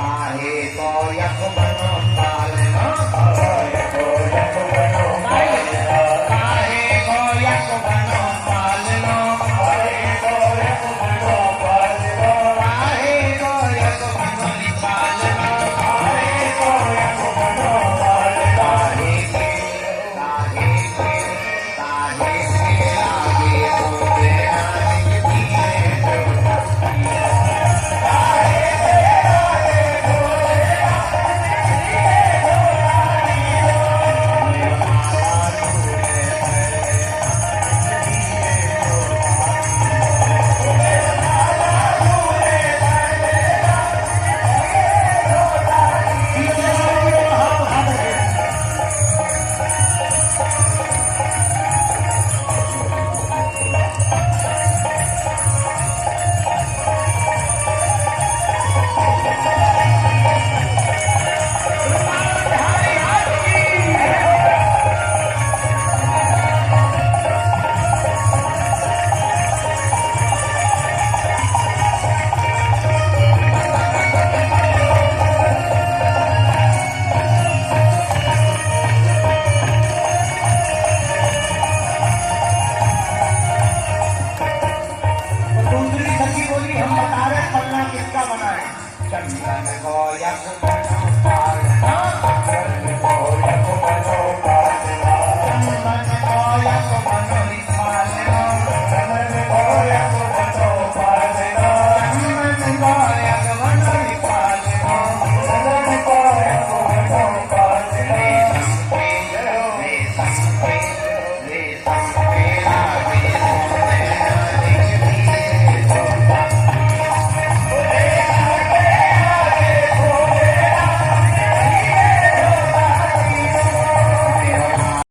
ตาเหตยักษ์ กันคอยักษ์มาเข้าไป